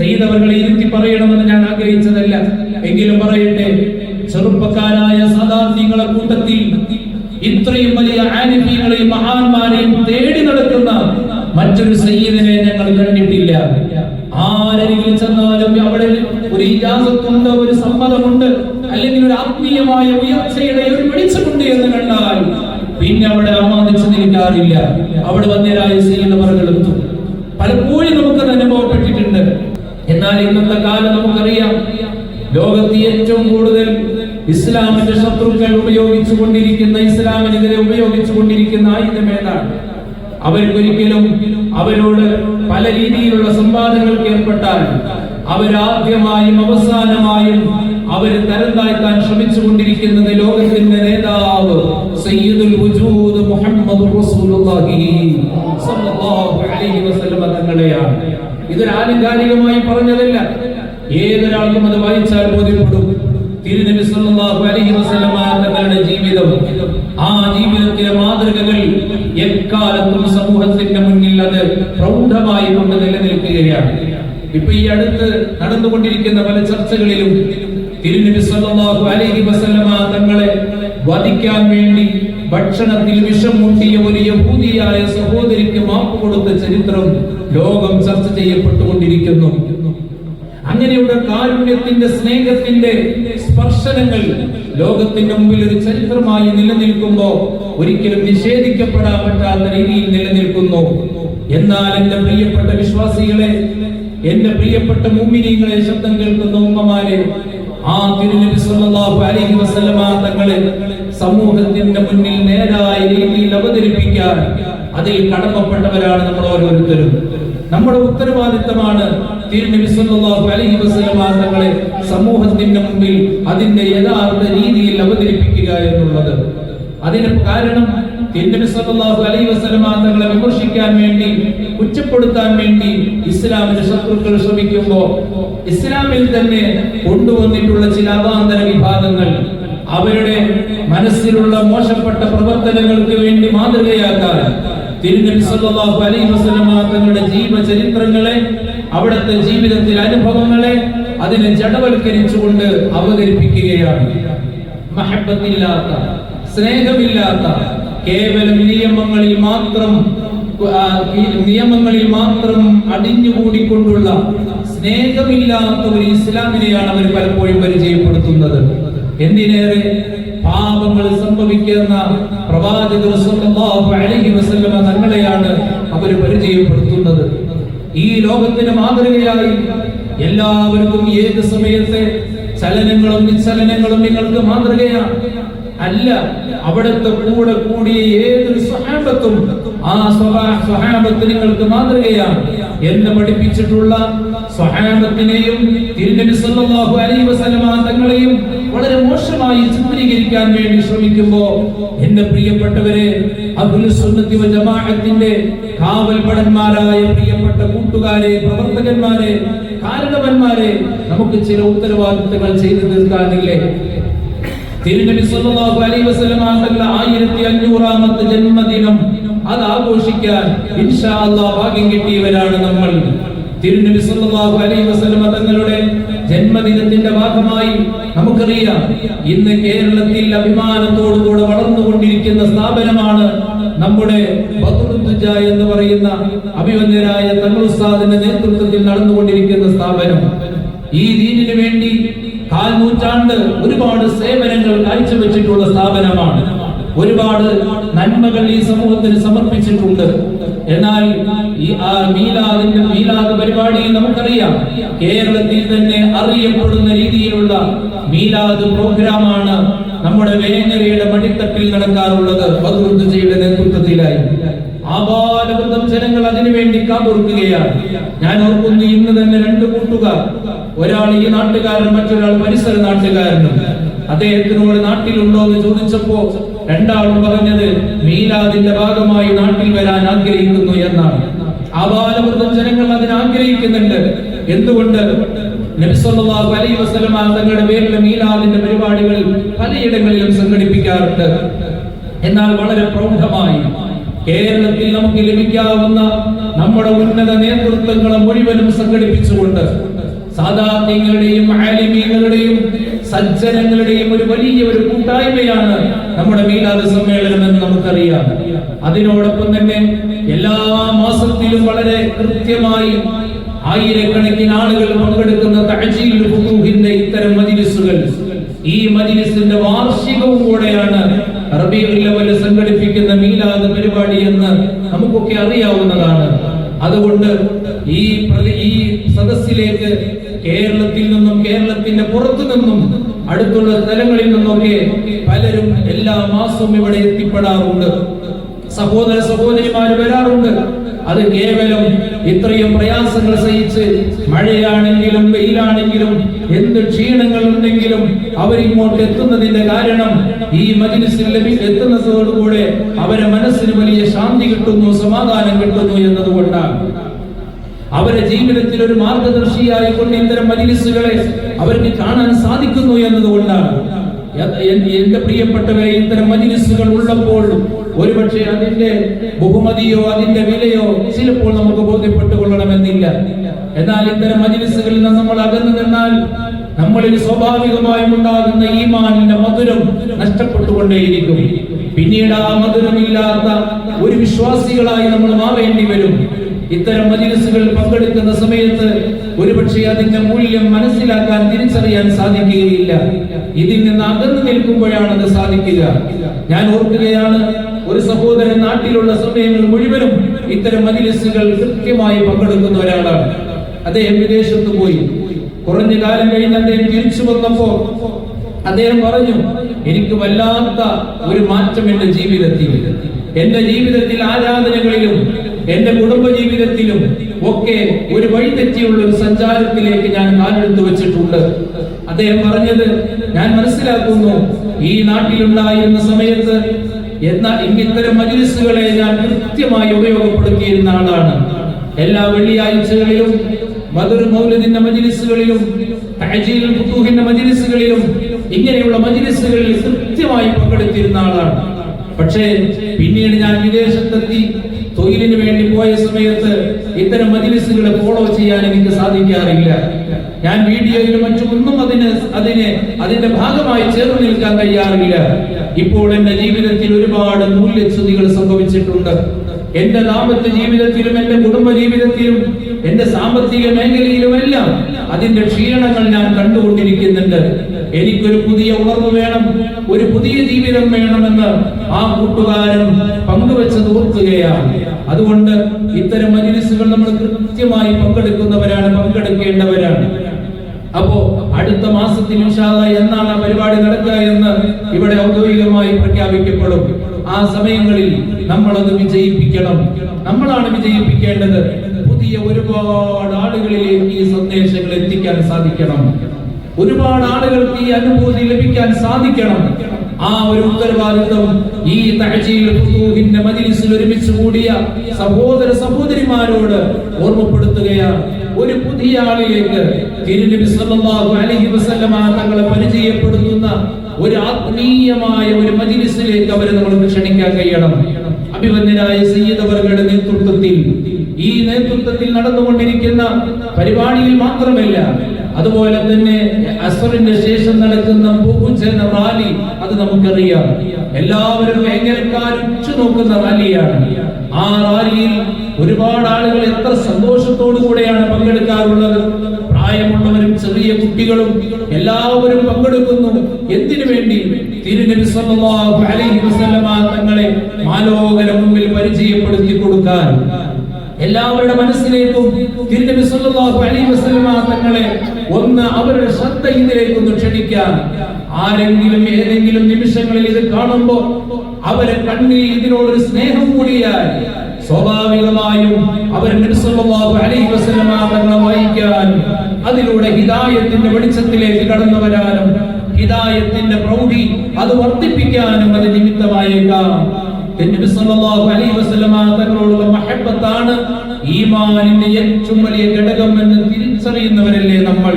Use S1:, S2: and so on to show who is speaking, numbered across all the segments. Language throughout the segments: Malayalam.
S1: ചെയ്തവர்കളെ ഇരുത്തി പറയണമെന്ന് ഞാൻ ആഗ്രഹിച്ചതല്ല. എങ്കിലും പറയട്ടെ ചെറുപ്പക്കാരായ സദാർത്ഥികളെ കൂട്ടത്തിൽ ഇത്രയും വലിയ ആനിഫീങ്ങളെയും മഹാന്മാരെയും തേടി നടക്കുന്ന മറ്റൊരു സയ്യിദിനെ ഞങ്ങൾ കണ്ടിട്ടില്ല. ആരെങ്കിലും ചെന്നാലും അവിടെ ഒരു ഇജാസത്തുണ്ട് ഒരു സമ്മതമുണ്ട് അല്ലെങ്കിൽ ഒരു ആത്മീയമായ ഉയർച്ചയുടെ ഒരു വെളിച്ചമുണ്ട് എന്ന് കണ്ടാൽ പിന്നെ അവിടെ ആമാദിച്ചു നിൽക്കാറില്ല. അവിടെ വന്നേരായ സയ്യിദ് എത്തും പലപ്പോഴും നമുക്കത് അനുഭവപ്പെട്ടിട്ടുണ്ട്. എന്നാൽ ഇന്നത്തെ കാലം നമുക്കറിയാം. ലോകത്ത് ഏറ്റവും കൂടുതൽ ഇസ്ലാമിന്റെ ശത്രുക്കൾ ഉപയോഗിച്ചു കൊണ്ടിരിക്കുന്ന ഇസ്ലാമിനെതിരെ ഉപയോഗിച്ചു കൊണ്ടിരിക്കുന്ന ആയുധം ഏതാണ്? അവർക്കൊരിക്കലും അവരോട് പല രീതിയിലുള്ള സംവാദങ്ങൾക്ക് ഏർപ്പെട്ടാൽ അവരാദ്യമായും അവസാനമായും അവർ തരം താഴ്ത്താൻ ശ്രമിച്ചു കൊണ്ടിരിക്കുന്നത് ലോകത്തിന്റെ നേതാവ് സയ്യിദുൽ മുഹമ്മദ് റസൂലുള്ളാഹി സ്വല്ലല്ലാഹു അലൈഹി വസല്ലം തങ്ങളെയാണ്. ഇതൊരു ആനുകാലികമായി പറഞ്ഞതല്ല. ഏതൊരാൾക്കും അത് വായിച്ചാൽ ബോധ്യപ്പെടും. തിരുനബി സല്ലല്ലാഹു അലൈഹി വസല്ലമ തങ്ങളുടെ ജീവിതം. ആ ജീവിതത്തിലെ മാതൃകകൾ എക്കാലത്തും സമൂഹത്തിന്റെ മുന്നിൽ അത് പ്രൗഢമായി കൊണ്ട് നിലനിൽക്കുകയാണ്. ഇപ്പൊ ഈ അടുത്ത് നടന്നുകൊണ്ടിരിക്കുന്ന പല ചർച്ചകളിലും തിരുനബി സല്ലല്ലാഹു അലൈഹി വസല്ലമ തങ്ങളെ വധിക്കാൻ വേണ്ടി ഭക്ഷണത്തിൽ വിഷം മുട്ടിയ ഒരു യഹൂദിയായ സഹോദരിക്ക് മാപ്പ് കൊടുത്ത ചരിത്രം ലോകം ചർച്ച ചെയ്യപ്പെട്ടുകൊണ്ടിരിക്കുന്നു. അങ്ങനെയുള്ള കാരുണ്യത്തിന്റെ സ്നേഹത്തിന്റെ സ്പർശനങ്ങൾ ലോകത്തിന്റെ മുമ്പിൽ ഒരു ചരിത്രമായി നിലനിൽക്കുമ്പോ ഒരിക്കലും നിഷേധിക്കപ്പെടാൻ പറ്റാത്ത രീതിയിൽ നിലനിൽക്കുന്നു. എന്നാൽ എന്റെ പ്രിയപ്പെട്ട വിശ്വാസികളെ എന്റെ പ്രിയപ്പെട്ട മുമ്പിനീങ്ങളെ ശബ്ദം കേൾക്കുന്ന ഉമ്മമാരെ ആ തിരുനബി സല്ലല്ലാഹു അലൈഹി വസല്ലമ തങ്ങളെ സമൂഹത്തിന്റെ മുന്നിൽ നേരായ രീതിയിൽ അവതരിപ്പിക്കാൻ അതിൽ കടമപ്പെട്ടവരാണ് നമ്മൾ ഓരോരുത്തരും. നമ്മുടെ ഉത്തരവാദിത്തമാണ് അലൈഹി വസല്ലമ തങ്ങളെ സമൂഹത്തിന്റെ മുമ്പിൽ അതിന്റെ യഥാർത്ഥ രീതിയിൽ അവതരിപ്പിക്കുക എന്നുള്ളത്. അതിന് കാരണം അലൈഹി വസല്ലമ തങ്ങളെ വിമർശിക്കാൻ വേണ്ടി കുറ്റപ്പെടുത്താൻ വേണ്ടി ഇസ്ലാമിന്റെ ശത്രുക്കൾ ശ്രമിക്കുമ്പോൾ ഇസ്ലാമിൽ തന്നെ കൊണ്ടുവന്നിട്ടുള്ള ചില അവാന്തര വിഭാഗങ്ങൾ അവരുടെ മനസ്സിലുള്ള മോശപ്പെട്ട പ്രവർത്തനങ്ങൾക്ക് വേണ്ടി മാതൃകയാക്കാൻ തിരുനബി സല്ലല്ലാഹു അലൈഹി വസല്ലമ തങ്ങളുടെ ജീവചരിത്രങ്ങളെ അവിടുത്തെ ജീവിതത്തിലെ അനുഭവങ്ങളെ അതിനെ ജഡവൽക്കരിച്ചുകൊണ്ട് അവതരിപ്പിക്കുകയാണ്. മഹബത്തില്ലാത്ത സ്നേഹമില്ലാത്ത കേവലം നിയമങ്ങളിൽ മാത്രം നിയമങ്ങളിൽ മാത്രം അടിഞ്ഞുകൂടിക്കൊണ്ടുള്ള സ്നേഹമില്ലാത്ത ഒരു ഇസ്ലാമിനെയാണ് അവർ പലപ്പോഴും പരിചയപ്പെടുത്തുന്നത്. എന്തിനേറെ? പാപങ്ങൾ സംഭവിക്കുന്ന പ്രവാചകർ തങ്ങളെയാണ് അവർ പരിചയപ്പെടുത്തുന്നത്. ഈ ലോകത്തിന് മാതൃകയായി എല്ലാവർക്കും ഏത് സമയത്തെ ചലനങ്ങളും നിശ്ചലനങ്ങളും നിങ്ങൾക്ക് മാതൃകയാണ് അല്ല അവിടുത്തെ കൂടെ കൂടിയ ഏതൊരു സ്വഹാബത്തും ആ സ്വഹാ- സ്വഹാബത്ത് നിങ്ങൾക്ക് മാതൃകയാണ് എന്നെ പഠിപ്പിച്ചിട്ടുള്ള സ്വഹാബത്തിനെയും തിരുനബി സല്ലല്ലാഹു അലൈഹി വസല്ലമ തങ്ങളെയും വളരെ മോശമായി ചിത്രീകരിക്കാൻ വേണ്ടി ശ്രമിക്കുമ്പോൾ എന്റെ പ്രിയപ്പെട്ടവരെ അഹ്ലുസ് സുന്നത്തി വൽ ജമാഅത്തിന്റെ കാവൽപടന്മാരായ പ്രിയപ്പെട്ട കൂട്ടുകാരെ പ്രവർത്തകന്മാരെ കാരണവന്മാരെ നമുക്ക് ചില ഉത്തരവാദിത്തങ്ങൾ ചെയ്തു തീർക്കാനില്ലേ? തിരുനബി സല്ലല്ലാഹു അലൈഹി വസല്ലമ തങ്ങളുടെ ആയിരത്തി അഞ്ഞൂറാമത്തെ ജന്മദിനം അത് ആഘോഷിക്കാൻ ഇൻഷാ അല്ലാഹ് ഭാഗ്യം കിട്ടിയവരാണ് നമ്മൾ. തിരുനബി സല്ലല്ലാഹു അലൈഹി വസല്ലമ തങ്ങളുടെ ജന്മദിനത്തിന്റെ ഭാഗമായി നമുക്കറിയാം ഇന്ന് കേരളത്തിൽ അഭിമാനത്തോടുകൂടെ വളർന്നുകൊണ്ടിരിക്കുന്ന സ്ഥാപനമാണ് നമ്മുടെ എന്ന് പറയുന്ന അഭിമന്യരായ തങ്ങൾ ഉസ്താദിന്റെ നേതൃത്വത്തിൽ നടന്നുകൊണ്ടിരിക്കുന്ന സ്ഥാപനം. ഈ ദീനിനു വേണ്ടി കാൽ നൂറ്റാണ്ട് ഒരുപാട് സേവനങ്ങൾ കാഴ്ചവെച്ചിട്ടുള്ള സ്ഥാപനമാണ്. ഒരുപാട് നന്മകൾ ഈ സമൂഹത്തിന് സമർപ്പിച്ചിട്ടുണ്ട്. എന്നാൽ ഈ ആ മീലാദിന്റെ മീലാദ് പരിപാടിയിൽ നമുക്കറിയാം. കേരളത്തിൽ തന്നെ അറിയപ്പെടുന്ന രീതിയിലുള്ള മീലാദ് പ്രോഗ്രാമാണ് നമ്മുടെ വേങ്ങരയുടെ മടിത്തട്ടിൽ നടക്കാറുള്ളത് ബദറുദ്ദുജയുടെ നേതൃത്വത്തിലായി. ആപാലവൃദ്ധം ജനങ്ങൾ അതിനുവേണ്ടി കാതൊറുക്കുകയാണ് ഞാൻ ഓർക്കുന്നു ഇന്ന് തന്നെ രണ്ട് കൂട്ടുകാർ ഒരാൾ ഈ നാട്ടുകാരൻ മറ്റൊരാൾ പരിസര നാട്ടുകാരനും. അദ്ദേഹത്തിനോട് നാട്ടിലുണ്ടോ എന്ന് ചോദിച്ചപ്പോ രണ്ടാളും പറഞ്ഞത് മീലാദിന്റെ ഭാഗമായി നാട്ടിൽ വരാൻ ആഗ്രഹിക്കുന്നു എന്നാണ്. ആപാലവൃദ്ധം ജനങ്ങൾ അതിന് ആഗ്രഹിക്കുന്നുണ്ട്. എന്തുകൊണ്ട്? തങ്ങളുടെ പേരിൽ മീലാദിന്റെ പരിപാടികൾ പലയിടങ്ങളിലും സംഘടിപ്പിക്കാറുണ്ട്. എന്നാൽ വളരെ പ്രൗഢമായി കേരളത്തിൽ നമുക്ക് ലഭിക്കാവുന്ന നമ്മുടെ ഉന്നത നേതൃത്വങ്ങളെ മുഴുവനും സംഘടിപ്പിച്ചുകൊണ്ട് സാധാത്യങ്ങളുടെയും ആലിമീങ്ങളുടെയും സജ്ജനങ്ങളുടെയും ഒരു വലിയ ഒരു കൂട്ടായ്മയാണ് നമ്മുടെ മീലാദ് സമ്മേളനം എന്ന് നമുക്കറിയാം. അതിനോടൊപ്പം തന്നെ എല്ലാ മാസത്തിലും വളരെ കൃത്യമായി ആയിരക്കണക്കിന് ആളുകൾ പങ്കെടുക്കുന്ന ഫുഖൂഹിന്റെ ഇത്തരം മജ്ലിസുകൾ. ഈ മജ്ലിസിന്റെ വാർഷികവും കൂടെയാണ് റബീഉൽ അവൽ സംഘടിപ്പിക്കുന്ന മീലാദ് പരിപാടി എന്ന് നമുക്കൊക്കെ അറിയാവുന്നതാണ്. അതുകൊണ്ട് ഈ ഈ സദസ്സിലേക്ക് കേരളത്തിൽ നിന്നും കേരളത്തിന്റെ പുറത്തു നിന്നും അടുത്തുള്ള സ്ഥലങ്ങളിൽ നിന്നൊക്കെ പലരും എല്ലാ മാസവും ഇവിടെ എത്തിപ്പെടാറുണ്ട്. സഹോദര സഹോദരിമാർ വരാറുണ്ട്. അത് കേവലം ഇത്രയും പ്രയാസങ്ങൾ സഹിച്ച് മഴയാണെങ്കിലും വെയിലാണെങ്കിലും എന്ത് ക്ഷീണങ്ങൾ ഉണ്ടെങ്കിലും അവരിങ്ങോട്ട് എത്തുന്നതിന്റെ കാരണം ഈ മജിലിസിൽ എത്തുന്നതോടുകൂടെ അവരെ മനസ്സിന് വലിയ ശാന്തി കിട്ടുന്നു സമാധാനം കിട്ടുന്നു എന്നതുകൊണ്ടാണ്. അവരെ ജീവിതത്തിൽ ഒരു മാർഗദർശിയായി കൊണ്ട് ഇത്തരം മജിലിസുകളെ അവർക്ക് കാണാൻ സാധിക്കുന്നു എന്നതുകൊണ്ടാണ്. എന്റെ പ്രിയപ്പെട്ടവരെ ഇത്തരം മജിലിസുകൾ ഉള്ളപ്പോൾ ഒരുപക്ഷെ അതിന്റെ ബഹുമതിയോ അതിന്റെ വിലയോ ചിലപ്പോൾ നമുക്ക് ബോധ്യപ്പെട്ടുകൊള്ളണമെന്നില്ല. എന്നാൽ ഇത്തരം മജിലിസുകളിൽ നിന്ന് നമ്മൾ അകന്നു നിന്നാൽ നമ്മളിൽ സ്വാഭാവികമായും ഉണ്ടാകുന്ന ഈമാനിന്റെ മധുരം നഷ്ടപ്പെട്ടുകൊണ്ടേയിരിക്കും. പിന്നീട് ആ മധുരമില്ലാത്ത ഒരു വിശ്വാസികളായി നമ്മൾ മാറേണ്ടി വരും. ഇത്തരം മജിലിസുകളിൽ പങ്കെടുക്കുന്ന സമയത്ത് ഒരുപക്ഷെ അതിന്റെ മൂല്യം മനസ്സിലാക്കാൻ തിരിച്ചറിയാൻ സാധിക്കുകയില്ല. ഇതിൽ നിന്ന് അകന്നു നിൽക്കുമ്പോഴാണ് അത് സാധിക്കുക. ഞാൻ ഓർക്കുകയാണ് ഒരു സഹോദരൻ നാട്ടിലുള്ള സമയങ്ങൾ മുഴുവനും ഇത്തരം മജിലിസുകൾ കൃത്യമായി പങ്കെടുക്കുന്ന ഒരാളാണ്. അദ്ദേഹം വിദേശത്ത് പോയി. കുറഞ്ഞ കാലം കഴിഞ്ഞ് അദ്ദേഹം തിരിച്ചു വന്നപ്പോ അദ്ദേഹം പറഞ്ഞു എനിക്ക് വല്ലാത്ത ഒരു മാറ്റം എന്റെ ജീവിതത്തിൽ. എന്റെ ജീവിതത്തിൽ ആരാധനകളിലും എന്റെ കുടുംബജീവിതത്തിലും ഒക്കെ ഒരു വഴിതെറ്റിയുള്ള ഒരു സഞ്ചാരത്തിലേക്ക് ഞാൻ കാലെടുത്തു വെച്ചിട്ടുണ്ട്. അദ്ദേഹം പറഞ്ഞത് ഞാൻ മനസ്സിലാക്കുന്നു ഈ നാട്ടിലുണ്ടായിരുന്ന സമയത്ത് എന്നാൽ ഇത്തരം മജ്ലിസുകളെ ഞാൻ കൃത്യമായി ഉപയോഗപ്പെടുത്തിയിരുന്ന ആളാണ്. എല്ലാ വെള്ളിയാഴ്ചകളിലും മധുർ മൗലദിന്റെ മജ്ലിസുകളിലും മജ്ലിസുകളിലും ഇങ്ങനെയുള്ള മജ്ലിസുകളിൽ കൃത്യമായി പങ്കെടുത്തിരുന്ന ആളാണ്. പക്ഷേ പിന്നീട് ഞാൻ വിദേശത്തെത്തി തൊഴിലിന് വേണ്ടി പോയ സമയത്ത് ഇത്തരം മജിലിസുകളെ ഫോളോ ചെയ്യാൻ എനിക്ക് സാധിക്കാറില്ല. ഞാൻ വീഡിയോയിലും മറ്റുമൊന്നും അതിന് അതിനെ അതിന്റെ ഭാഗമായി ചേർന്ന് നിൽക്കാൻ കഴിയാറില്ല ഇപ്പോൾ എന്റെ ജീവിതത്തിൽ ഒരുപാട് മൂല്യച്യുതികൾ സംഭവിച്ചിട്ടുണ്ട്. എന്റെ ദാമ്പത്യ ജീവിതത്തിലും എന്റെ കുടുംബ ജീവിതത്തിലും എന്റെ സാമ്പത്തിക മേഖലയിലുമെല്ലാം അതിന്റെ ക്ഷീണങ്ങൾ ഞാൻ കണ്ടുകൊണ്ടിരിക്കുന്നുണ്ട്. എനിക്കൊരു പുതിയ ഉണർവ് വേണം ഒരു പുതിയ ജീവിതം വേണമെന്ന് ആ കൂട്ടുകാരൻ പങ്കുവെച്ച് ഓർക്കുകയാണ്. അതുകൊണ്ട് ഇത്തരം മജിലിസുകൾ നമ്മൾ കൃത്യമായി പങ്കെടുക്കുന്നവരാണ് പങ്കെടുക്കേണ്ടവരാണ്. അപ്പോ അടുത്ത മാസത്തിൽ എന്നാണ് ആ പരിപാടി നടക്കുക എന്ന് ഇവിടെ ഔദ്യോഗികമായി പ്രഖ്യാപിക്കപ്പെടും. ആ സമയങ്ങളിൽ നമ്മൾ അത് വിജയിപ്പിക്കണം. നമ്മളാണ് വിജയിപ്പിക്കേണ്ടത്. പുതിയ ഒരുപാട് ആളുകളിലേക്ക് ഈ സന്ദേശങ്ങൾ എത്തിക്കാൻ സാധിക്കണം. ഒരുപാട് ആളുകൾക്ക് ഈ അനുഭൂതി ലഭിക്കാൻ സാധിക്കണം. ആ ഒരു ഉത്തരവാദിത്വം ഈ തഹജീൽ മജിലിസിൽ ഒരുമിച്ച് കൂടിയ സഹോദര സഹോദരിമാരോട് ഓർമ്മപ്പെടുത്തുകയാണ്. ഒരു പുതിയ ആളിലേക്ക് തിരുനബി സല്ലല്ലാഹു അലൈഹി വസല്ലമ തങ്ങളെ പരിചയപ്പെടുത്തുന്ന ഒരു ആത്മീയമായ ഒരു മജിലിസിലേക്ക് അവരെ നമ്മൾ ക്ഷണിക്കാൻ കഴിയണം. അഭിവന്യനായ സയ്യിദ് നേതൃത്വത്തിൽ. ഈ നേതൃത്വത്തിൽ നടന്നുകൊണ്ടിരിക്കുന്ന പരിപാടിയിൽ മാത്രമല്ല അതുപോലെ തന്നെ അസറിന്റെ ശേഷം നടക്കുന്ന ബഹുജന റാലി അത് നമുക്കറിയാം. എല്ലാവരും വേങ്ങൽക്കാർ ഉച്ചു നോക്കുന്ന റാലിയാണ്. ആ റാലിയിൽ ഒരുപാട് ആളുകൾ എത്ര സന്തോഷത്തോടു കൂടെയാണ് പങ്കെടുക്കാറുള്ളത്. പ്രായമുള്ളവരും ചെറിയ കുട്ടികളും എല്ലാവരും പങ്കെടുക്കുന്നു. എന്തിനു വേണ്ടി? തിരുനബി സല്ലല്ലാഹു അലൈഹി വസല്ലമ തങ്ങളെ മാലോകര മുമ്പിൽ പരിചയപ്പെടുത്തി കൊടുക്കാൻ. എല്ലാവരുടെ മനസ്സിലേക്കും തിരുനബി സല്ലല്ലാഹു അലൈഹി വസല്ലമ തങ്ങളെ ഒന്ന് അവരുടെ ശ്രദ്ധ ഇതിലേക്ക് ഒന്ന് ക്ഷണിക്കാൻ ആരെങ്കിലും ഏതെങ്കിലും നിമിഷങ്ങളിൽ ഇത് കാണുമ്പോൾ അവരെ കണ്ണിൽ ഇതിനോടൊരു സ്നേഹം കൂടിയാൽ സ്വാഭാവികമായും അവർ നബി സല്ലല്ലാഹു അലൈഹി വസല്ലമ തങ്ങളെ വായിക്കാൻ അതിലൂടെ ഹിദായത്തിന്റെ വെളിച്ചത്തിലേക്ക് കടന്നു വരാനും ഹിദായത്തിന്റെ പ്രൗഢി അത് വർദ്ധിപ്പിക്കാനും അത് നിമിത്തമായേക്കാം. തങ്ങളോടുള്ള മഹബ്ബത്താണ് ഈമാനിന്റെ ഏറ്റവും വലിയ ഘടകം എന്ന് തിരിച്ചറിയുന്നവരല്ലേ നമ്മൾ?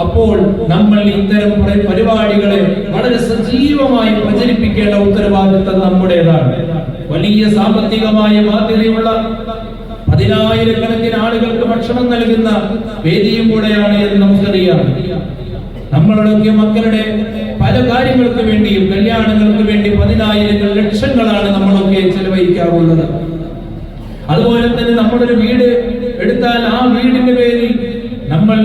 S1: അപ്പോൾ നമ്മൾ ഇത്തരം പരി- പരിപാടികളെ വളരെ സജീവമായി പ്രചരിപ്പിക്കേണ്ട ഉത്തരവാദിത്തം നമ്മുടേതാണ്. വലിയ സാമ്പത്തികമായ ബാധ്യതയുള്ള പതിനായിരക്കണക്കിന് ആളുകൾക്ക് ഭക്ഷണം നൽകുന്ന വേദിയും കൂടെയാണ് എന്ന് നമുക്കറിയാം. നമ്മളുടെ മക്കളുടെ പല കാര്യങ്ങൾക്ക് വേണ്ടിയും കല്യാണങ്ങൾക്ക് വേണ്ടി പതിനായിരങ്ങൾ ലക്ഷങ്ങളാണ് നമ്മളൊക്കെ ചെലവഴിക്കാറുള്ളത്. അതുപോലെ തന്നെ നമ്മളൊരു വീട് എടുത്താൽ ആ വീടിന്റെ പേരിൽ നമ്മൾ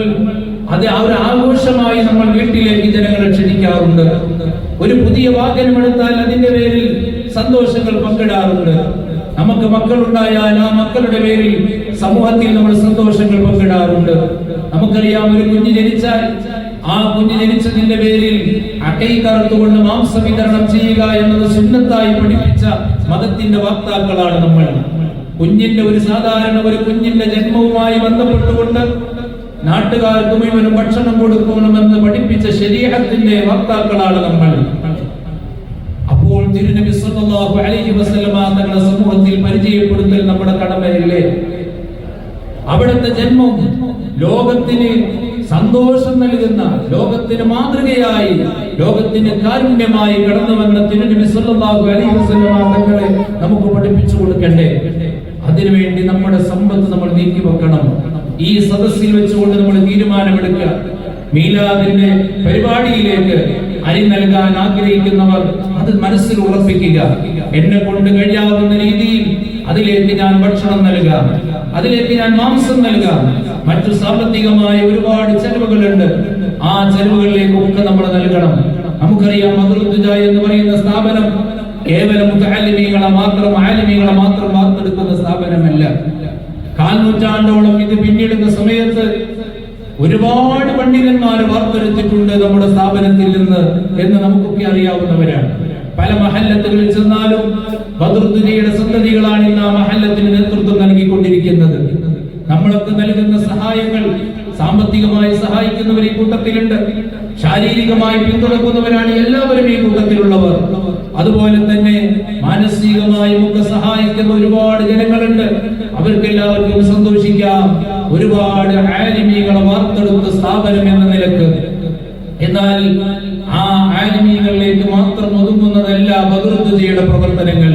S1: അത് ആ ഒരു ആഘോഷമായി നമ്മൾ വീട്ടിലേക്ക് ജനങ്ങളെ ക്ഷണിക്കാറുണ്ട്. ഒരു പുതിയ വാഹനം എടുത്താൽ അതിന്റെ പേരിൽ സന്തോഷങ്ങൾ പങ്കിടാറുണ്ട്. നമുക്ക് മക്കളുണ്ടായാൽ ആ മക്കളുടെ പേരിൽ സമൂഹത്തിൽ നമ്മൾ സന്തോഷങ്ങൾ പങ്കിടാറുണ്ട്. നമുക്കറിയാം ഒരു കുഞ്ഞ് ജനിച്ചാൽ ആ കുഞ്ഞ് ജനിച്ചതിന്റെ പേരിൽ അക്കൈ കറുത്തുകൊണ്ട് മാംസം വിതരണം ചെയ്യുക എന്നത് സുന്നത്തായി പഠിപ്പിച്ച മതത്തിന്റെ വക്താക്കളാണ് നമ്മൾ. കുഞ്ഞിന്റെ ഒരു സാധാരണ ഒരു കുഞ്ഞിന്റെ ജന്മവുമായി ബന്ധപ്പെട്ടുകൊണ്ട് നാട്ടുകാർക്ക് മുഴുവനും ഭക്ഷണം കൊടുക്കണമെന്ന് പഠിപ്പിച്ച ശരീരത്തിന്റെ വക്താക്കളാണ് നമ്മൾ. അപ്പോൾ തിരുനബി സല്ലല്ലാഹു അലൈഹി വസല്ലമ തങ്ങളുടെ സമൂഹത്തിൽ പരിചയപ്പെടുത്തൽ നമ്മുടെ കടമയല്ലേ? അവിടുത്തെ ജന്മം ലോകത്തിന് സന്തോഷം നൽകുന്ന ലോകത്തിന് മാതൃകയായി ലോകത്തിന് കാരുണ്യമായി കടന്നു വന്ന തിരുനബി സല്ലല്ലാഹു അലൈഹി വസല്ലം തങ്ങളെ നമുക്ക് പഠിപ്പിച്ചു കൊടുക്കണ്ടേ? അതിനുവേണ്ടി നമ്മുടെ സമ്പത്ത് നമ്മൾ നീക്കി വെക്കണം. ഈ സദസ്സിൽ വെച്ചുകൊണ്ട് നമ്മൾ തീരുമാനമെടുക്കുക. മീലാദിന്റെ പരിപാടിയിലേക്ക് അരി നൽകാൻ ആഗ്രഹിക്കുന്നവർ അത് മനസ്സിൽ ഉറപ്പിക്കുക. എന്നെ കൊണ്ട് കഴിയാവുന്ന രീതിയിൽ അതിലേക്ക് ഞാൻ ഭക്ഷണം നൽകാം. അതിലേക്ക് ഞാൻ മാംസം നൽകാം. മറ്റു സാമ്പത്തികമായ ഒരുപാട് ചെലവുകളുണ്ട്. ആ ചെലവുകളിലേക്കൊക്കെ നമ്മൾ നൽകണം. നമുക്കറിയാം മധുർദുജ എന്ന് പറയുന്ന സ്ഥാപനം കേവലം മുത്തഅല്ലിമീങ്ങളെ മാത്രം ആലിമീങ്ങളെ മാത്രം വാർത്തെടുക്കുന്ന സ്ഥാപനമല്ല. കാൽ നൂറ്റാണ്ടോളം ഇത് പിന്നിടുന്ന സമയത്ത് ഒരുപാട് പണ്ഡിതന്മാർ വാർത്തെടുത്തിട്ടുണ്ട് നമ്മുടെ സ്ഥാപനത്തിൽ നിന്ന് എന്ന് നമുക്കൊക്കെ അറിയാവുന്നവരാണ്. പല മഹല്ലത്തുകളിൽ ചെന്നാലും ബദറുദ്ദീനയുടെ സന്തതികളാണ് ഇന്ന് ആ മഹല്ലത്തിന് നേതൃത്വം നൽകിക്കൊണ്ടിരിക്കുന്നത്. നമ്മളൊക്കെ നൽകുന്ന സഹായങ്ങൾ സാമ്പത്തികമായി സഹായിക്കുന്നവർ ഈ കൂട്ടത്തിലുണ്ട്. ശാരീരികമായി പിന്തുണക്കുന്നവരാണ് എല്ലാവരും ഈ കൂട്ടത്തിലുള്ളവർ. അതുപോലെ തന്നെ മാനസികമായും ഒക്കെ സഹായിക്കുന്ന ഒരുപാട് ജനങ്ങളുണ്ട്. അവർക്ക് എല്ലാവർക്കും സന്തോഷിക്കാം. ഒരുപാട് ആലിമീകളെ വാർത്തെടുത്ത സ്ഥാപനം എന്ന നിലയ്ക്ക്. എന്നാൽ ആ ആലിമീകളിലേക്ക് മാത്രം ഒതുങ്ങുന്നതല്ല ബദറുദ്ദയുടെ പ്രവർത്തനങ്ങൾ.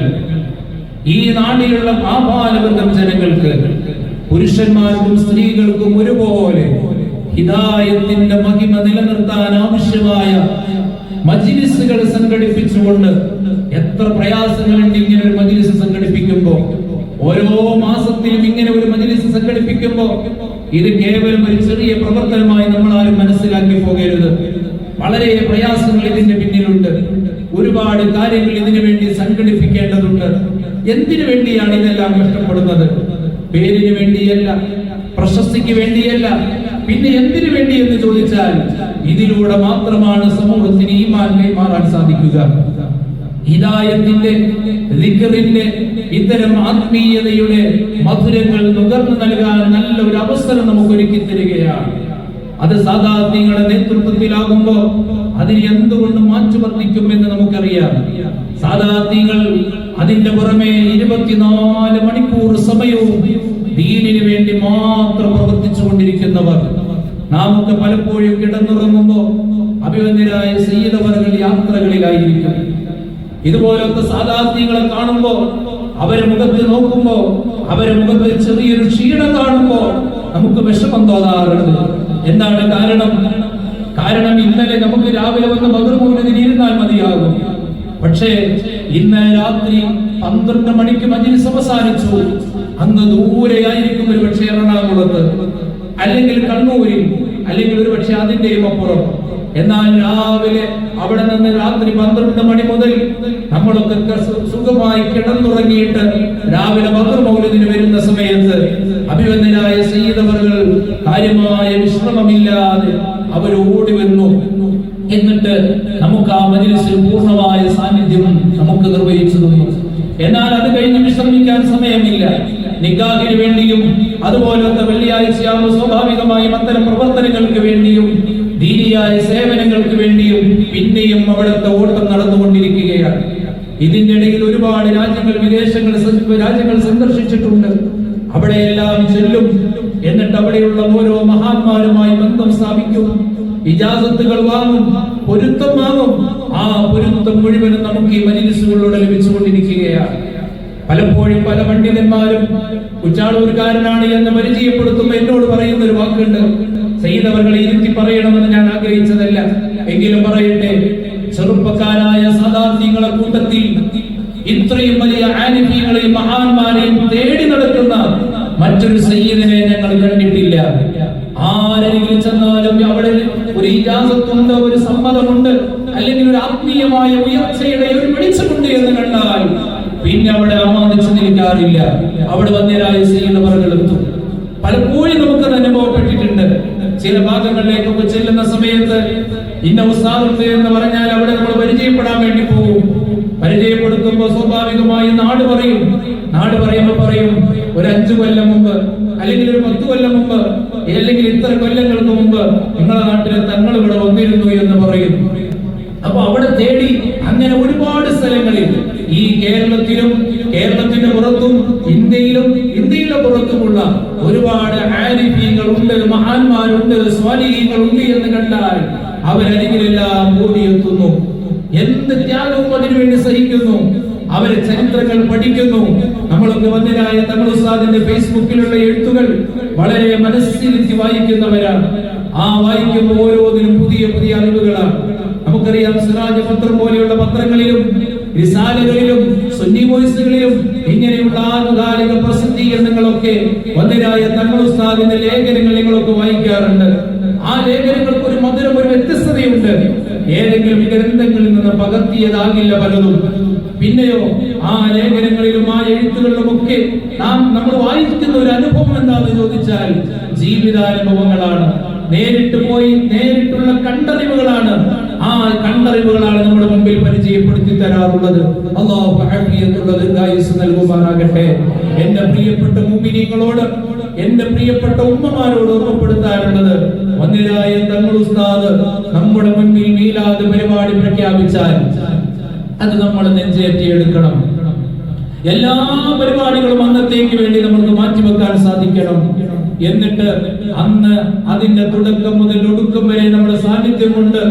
S1: ഈ നാട്ടിലുള്ള ആപാലവർഗം ജനങ്ങൾക്ക് പുരുഷന്മാർക്കും സ്ത്രീകൾക്കും ഒരുപോലെ ഹിദായത്തിന്റെ മഹിമ നിലനിർത്താൻ ആവശ്യമായ മജിലിസുകൾ സംഘടിപ്പിച്ചുകൊണ്ട് എത്ര പ്രയാസങ്ങളുണ്ട് ഇങ്ങനെ ഒരു മജിലിസ് സംഘടിപ്പിക്കുമ്പോ. ഓരോ മാസത്തിലും ഇങ്ങനെ ഒരു മജിലിസ് സംഘടിപ്പിക്കുമ്പോ ഇത് കേവലം ഒരു ചെറിയ പ്രവർത്തനമായി നമ്മൾ ആരും മനസ്സിലാക്കി പോകരുത്. വളരെ പ്രയാസങ്ങൾ ഇതിന്റെ പിന്നിലുണ്ട്. ഒരുപാട് കാര്യങ്ങൾ ഇതിനു വേണ്ടി സംഘടിപ്പിക്കേണ്ടതുണ്ട്. എന്തിനു വേണ്ടിയാണ് ഇതെല്ലാം കഷ്ടപ്പെടുന്നത് പേരിന് വേണ്ടിയല്ല പ്രശസ്തിക്ക് വേണ്ടിയല്ല പിന്നെ എന്തിനു വേണ്ടി എന്ന് ചോദിച്ചാൽ ഇതിലൂടെ മാത്രമാണ് സമൂഹത്തിന് ഈമാൻ കൈമാറാൻ സാധിക്കുക. ഹിതായത്തിന്റെ ഇത്തരം ആത്മീയതയുടെ മധുരങ്ങൾ നുകർന്നു നൽകാൻ നല്ല ഒരു അവസരം നമുക്ക് ഒരുക്കി തരികയാണ്. അത് സാധാ നിങ്ങളുടെ നേതൃത്വത്തിലാകുമ്പോ അതിന് എന്തുകൊണ്ട് മാറ്റു വർദ്ധിക്കുമെന്ന് നമുക്കറിയാം. സാധാ നിങ്ങൾ അതിന്റെ പുറമെ ഇരുപത്തിനാല് മണിക്കൂർ സമയവും ദീനിന് വേണ്ടി മാത്രം പ്രവർത്തിച്ചു കൊണ്ടിരിക്കുന്നവർ. നാം ഒക്കെ പലപ്പോഴും കിടന്നുറങ്ങുമ്പോ അഭിവന്യരായ സീതവർഗ യാത്രകളിലായിരിക്കും. ഇതുപോലത്തെ സാധാർത്ഥ്യങ്ങളെ കാണുമ്പോ അവരെ മുഖത്ത് നോക്കുമ്പോ അവരെ മുഖത്ത് ചെറിയൊരു ക്ഷീണം കാണുമ്പോ നമുക്ക് വിഷമം തോന്നാറുണ്ട്. എന്താണ് കാരണം? കാരണം ഇന്നലെ നമുക്ക് രാവിലെ വന്ന് മധുരമൂലത്തിൽ ഇരുന്നാൽ മതിയാകും. പക്ഷേ ഇന്ന് രാത്രി പന്ത്രണ്ട് മണിക്ക് മജിലിസ് അവസാനിച്ചു. അന്ന് ദൂരെയായിരിക്കും ഒരു പക്ഷേ എറണാകുളത്ത്. അല്ലെങ്കിൽ കണ്ണൂരിൽ അല്ലെങ്കിൽ ഒരു പക്ഷെ അതിന്റെയും അപ്പുറം. എന്നാൽ രാവിലെ അവിടെ നിന്ന് രാത്രി പന്ത്രണ്ട് മണി മുതൽ നമ്മളൊക്കെ സുഖമായി കിടന്നുറങ്ങിയിട്ട് രാവിലെ മധുരമൗലത്തിന് വരുന്ന സമയത്ത് അഭിവന്ദനായ സയ്യിദവറുകൾ കാര്യമായ വിശ്രമമില്ലാതെ അവർ ഓടി വന്നു. എന്നിട്ട് നമുക്ക് ആ മജിലിസിൽ പൂർണമായ സാന്നിധ്യം നമുക്ക് നിർവഹിച്ചു തന്നു എന്നാൽ അത് കഴിഞ്ഞ് വിശ്രമിക്കാൻ സമയമില്ല. നിക്കാഹിന് വേണ്ടിയും അതുപോലത്തെ വെള്ളിയാഴ്ചയാകുമ്പോൾ സ്വാഭാവികമായും അത്തരം പ്രവർത്തനങ്ങൾക്ക് വേണ്ടിയും ദീനിയായ സേവനങ്ങൾക്ക് വേണ്ടിയും പിന്നെയും അവിടുത്തെ ഓട്ടം നടന്നുകൊണ്ടിരിക്കുകയാണ്. ഇതിന്റെ ഇടയിൽ ഒരുപാട് രാജ്യങ്ങൾ വിദേശങ്ങൾ രാജ്യങ്ങൾ സന്ദർശിച്ചിട്ടുണ്ട്. അവിടെയെല്ലാം ചെല്ലും. എന്നിട്ട് അവിടെയുള്ള ഓരോ മഹാന്മാരുമായി ബന്ധം സ്ഥാപിക്കും. ഇജാസത്തുകൾ വാങ്ങും പൊരുത്തം വാങ്ങും. ആ പൊരുത്തം മുഴുവനും നമുക്ക് ഈ മജിലിസുകളിലൂടെ ലഭിച്ചുകൊണ്ടിരിക്കുകയാണ്. പലപ്പോഴും പല പണ്ഡിതന്മാരും കുച്ചാളൂർക്കാരനാണ് എന്ന് പരിചയപ്പെടുത്തുമ്പോൾ എന്നോട് പറയുന്ന ഒരു വാക്കുണ്ട്. സയ്യിദ് ഇരുത്തി പറയണമെന്ന് ഞാൻ ആഗ്രഹിച്ചതല്ല. എങ്കിലും പറയട്ടെ ചെറുപ്പക്കാരായ സാധാർത്ഥ്യങ്ങളെ കൂട്ടത്തിൽ ഇത്രയും വലിയ ആനിഫീങ്ങളെയും മഹാന്മാരെയും തേടി നടക്കുന്ന മറ്റൊരു സയ്യിദിനെ ഞങ്ങൾ കണ്ടിട്ടില്ല. ആരെങ്കിലും ചെന്നാലും അവിടെ ഒരു ഇജാസത്തുണ്ട് ഒരു സമ്മതമുണ്ട് അല്ലെങ്കിൽ ഒരു ആത്മീയമായ ഉയർച്ചയുടെ ഒരു വെളിച്ചമുണ്ട് എന്ന് കണ്ടാൽ പിന്നെ അവിടെ അമാനിച്ചു നിൽക്കാറില്ല. അവിടെ വന്നേരായ സയ്യിദ് പറഞ്ഞെടുത്തു. പലപ്പോഴും നമുക്കത് അനുഭവപ്പെട്ടിട്ടുണ്ട്. ചില ഭാഗങ്ങളിലേക്കൊക്കെ ചെല്ലുന്ന സമയത്ത് ഇന്ന ഉസ്താദുണ്ട് എന്ന് പറഞ്ഞാൽ അവിടെ നമ്മൾ പരിചയപ്പെടാൻ വേണ്ടി പോകും പരിചയപ്പെടുത്തുമ്പോൾ സ്വാഭാവികമായി നാട് പറയും. നാട് പറയും ഒരു അഞ്ചു കൊല്ലം മുമ്പ് അല്ലെങ്കിൽ ഒരു പത്ത് കൊല്ലം മുമ്പ് അല്ലെങ്കിൽ ഇത്ര കൊല്ലങ്ങൾക്ക് മുമ്പ് നിങ്ങളുടെ നാട്ടിലെ തങ്ങൾ ഇവിടെ വന്നിരുന്നു എന്ന് പറയുന്നു അപ്പൊ അവിടെ തേടി അങ്ങനെ ഒരുപാട് സ്ഥലങ്ങളിൽ ഈ കേരളത്തിലും കേരളത്തിന്റെ പുറത്തും ഇന്ത്യയിലും ഇന്ത്യയുടെ പുറത്തുമുള്ള ഒരുപാട് ആരിഫീങ്ങൾ ഉണ്ട് മഹാന്മാരുണ്ട് ഉണ്ട് എന്ന് കണ്ടാൽ അവരരികിലെല്ലാം ഓടിയെത്തുന്നു. എന്ത് ത്യാഗവും അതിനുവേണ്ടി സഹിക്കുന്നു. അവരെ ചരിത്രങ്ങൾ പഠിക്കുന്നു. നമ്മളൊക്കെ വന്നിരായ തങ്ങൾ ഉസ്താദിന്റെ ഫേസ്ബുക്കിലുള്ള എഴുത്തുകൾ വളരെ മനസ്സിലിരുത്തി വായിക്കുന്നവരാണ്. ആ വായിക്കുമ്പോൾ ഓരോന്നിനും പുതിയ പുതിയ അറിവുകളാണ്. നമുക്കറിയാം സിറാജ് പത്രം പോലെയുള്ള പത്രങ്ങളിലും റിസാലകളിലും സുന്നി വോയിസുകളിലും ഇങ്ങനെയുള്ള ആനുകാലിക പ്രസിദ്ധീകരണങ്ങളൊക്കെ വന്നിരായ തങ്ങൾ ഉസ്താദിന്റെ ലേഖനങ്ങൾ നിങ്ങളൊക്കെ വായിക്കാറുണ്ട്. ആ ലേഖനങ്ങൾക്ക് ഒരു മധുരം ഒരു വ്യത്യസ്തതയുണ്ട്. ഏതെങ്കിലും ഗ്രന്ഥങ്ങളിൽ നിന്ന് പകർത്തിയതാകില്ല പലതും. പിന്നെയോ ആ ലേഖനങ്ങളിലും ആ എഴുത്തുകളിലും ഒക്കെ നാം നമ്മൾ വായിക്കുന്ന ഒരു അനുഭവം എന്താണെന്ന് ചോദിച്ചാൽ ജീവിതാനുഭവങ്ങളാണ്. നേരിട്ട് പോയി നേരിട്ടുള്ള കണ്ടറിവുകളാണ്. ആ കണ്ടറിവുകളാണ് നമ്മുടെ മുമ്പിൽ പരിചയപ്പെടുത്തി തരാറുള്ളത്. അള്ളാഹു നൽകുമാറാകട്ടെ. എന്റെ പ്രിയപ്പെട്ട മുമ്പിനിങ്ങളോട് എന്റെ പ്രിയപ്പെട്ട ഉമ്മമാരോട് ഓർമ്മപ്പെടുത്താറുള്ളത് വന്നിരായ തങ്ങൾ ഉസ്താദ് നമ്മുടെ മുന്നിൽ മീലാദ് പരിപാടി പ്രഖ്യാപിച്ചാൽ അത് നമ്മൾ നെഞ്ചേറ്റിയെടുക്കണം. എല്ലാ പരിപാടികളും അന്നത്തേക്ക് വേണ്ടി നമുക്ക് മാറ്റിവെക്കാൻ സാധിക്കണം. എന്നിട്ട് അന്ന് അതിന്റെ തുടക്കം മുതൽ ഒടുക്കം വരെ നമ്മുടെ സാന്നിധ്യം കൊണ്ട്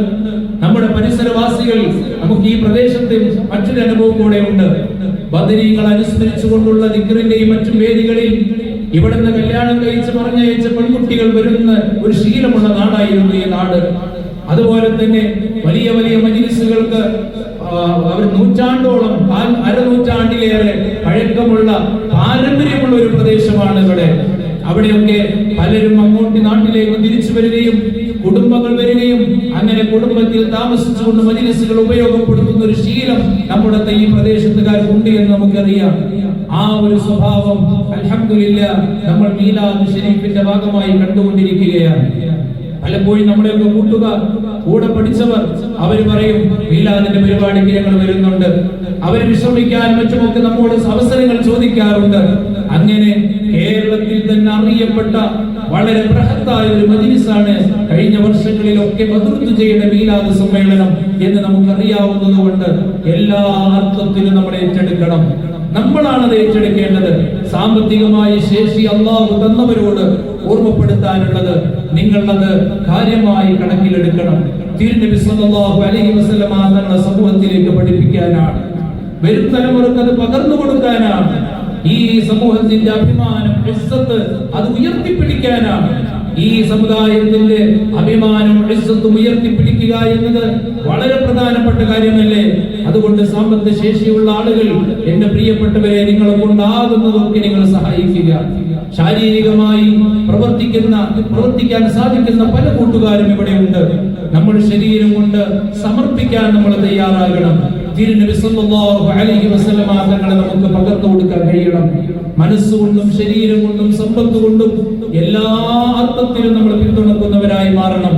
S1: നമ്മുടെ പരിസരവാസികൾ നമുക്ക് ഈ പ്രദേശത്തെ മറ്റൊരു അനുഭവം കൂടെ ഉണ്ട്. ബദരീകൾ അനുസ്മരിച്ചുകൊണ്ടുള്ള ദിക്കറിന്റെയും മറ്റും വേദികളിൽ ഇവിടുന്ന് കല്യാണം കഴിച്ച് പറഞ്ഞയച്ച പെൺകുട്ടികൾ വരുന്ന ഒരു ശീലമുള്ള നാടായിരുന്നു ഈ നാട്. അതുപോലെ തന്നെ വലിയ വലിയ മജിലിസുകൾക്ക് അവർ നൂറ്റാണ്ടോളം അരനൂറ്റാണ്ടിലേറെ പഴക്കമുള്ള പാരമ്പര്യമുള്ള ഒരു പ്രദേശമാണ് ഇവിടെ. അവിടെയൊക്കെ പലരും അങ്ങോട്ട് നാട്ടിലേക്ക് തിരിച്ചു വരികയും കുടുംബങ്ങൾ വരികയും അങ്ങനെ കുടുംബത്തിൽ താമസിച്ചുകൊണ്ട് മജിലിസുകൾ ഉപയോഗപ്പെടുത്തുന്ന ഒരു ശീലം നമ്മുടെ ഈ പ്രദേശത്തുകാർക്കുണ്ട് എന്ന് നമുക്കറിയാം. ആ ഒരു സ്വഭാവം അലഹമില്ല നമ്മൾ മീലാദ് ഷെരീഫിന്റെ ഭാഗമായി കണ്ടുകൊണ്ടിരിക്കുകയാണ്. പലപ്പോഴും നമ്മുടെയൊക്കെ കൂട്ടുകാർ കൂടെ പഠിച്ചവർ അവർ പറയും മീലാദിന്റെ പരിപാടിക്ക് ഞങ്ങൾ വരുന്നുണ്ട്. അവർ വിശ്രമിക്കാൻ മറ്റുമൊക്കെ നമ്മോട് അവസരങ്ങൾ ചോദിക്കാറുണ്ട്. അങ്ങനെ കേരളത്തിൽ തന്നെ അറിയപ്പെട്ട വളരെ ബൃഹത്തായ ഒരു മജിലിസാണ് കഴിഞ്ഞ വർഷങ്ങളിലൊക്കെ ചെയ്യുന്ന മീലാദ് സമ്മേളനം എന്ന് നമുക്കറിയാവുന്നത് കൊണ്ട് എല്ലാ അർത്ഥത്തിലും നമ്മൾ ഏറ്റെടുക്കണം. നമ്മളാണ് അത് ഏറ്റെടുക്കേണ്ടത്. സാമ്പത്തികമായ ശേഷി അള്ളാഹു തന്നവരോട് ഓർമ്മപ്പെടുത്താനുള്ളത് നിങ്ങൾ അത് കാര്യമായി കണക്കിലെടുക്കണം. തിരുനബി സല്ലല്ലാഹു അലൈഹി വസല്ലമ തങ്ങളുടെ സമൂഹത്തിലേക്ക് പഠിപ്പിക്കാനാണ്. വരും തലമുറയ്ക്ക് അത് പകർന്നു കൊടുക്കാനാണ്. ഈ സമൂഹത്തിന്റെ അഭിമാനം അത് ഉയർത്തിപ്പിടിക്കാനാണ്. ഈ സമുദായത്തിന്റെ അഭിമാനം ഇസ്സത്തും ഉയർത്തിപ്പിടിക്കുക എന്നത് വളരെ പ്രധാനപ്പെട്ട കാര്യമല്ലേ? അതുകൊണ്ട് സാമ്പത്തിക ശേഷിയുള്ള ആളുകൾ എന്റെ പ്രിയപ്പെട്ടവരെ നിങ്ങളെ കൊണ്ടാകുന്നതൊക്കെ നിങ്ങൾ സഹായിക്കുക. ശാരീരികമായി പ്രവർത്തിക്കുന്ന പ്രവർത്തിക്കാൻ സാധിക്കുന്ന പല കൂട്ടുകാരും ഇവിടെ ഉണ്ട് നമ്മുടെ ശരീരം കൊണ്ട് സമർപ്പിക്കാൻ നമ്മൾ തയ്യാറാകണം. തിരുനബി സല്ലല്ലാഹു അലൈഹി വസല്ലമ തങ്ങളെ നമുക്ക് പകർത്തു കൊടുക്കാൻ കഴിയണം. മനസ്സുകൊണ്ടും ശരീരം കൊണ്ടും സമ്പത്ത് കൊണ്ടും എല്ലാ അർത്ഥത്തിലും നമ്മൾ പിന്തുണക്കുന്നവരായി മാറണം.